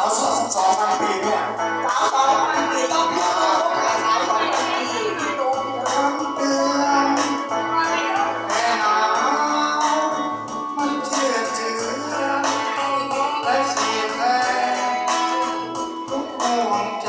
าวสองสองพันปีเนี่ยสาวสองพันปีต้องพูดคบกับสาวสองพันปีที่รู้น้ำเดืนแม่หนาวมันเชื่อถือและสีแรงทุกห่วใจ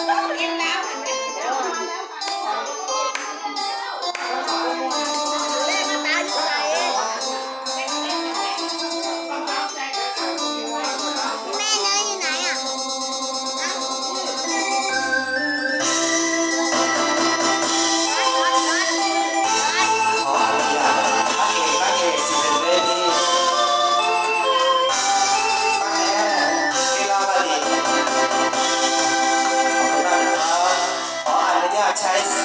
baptized.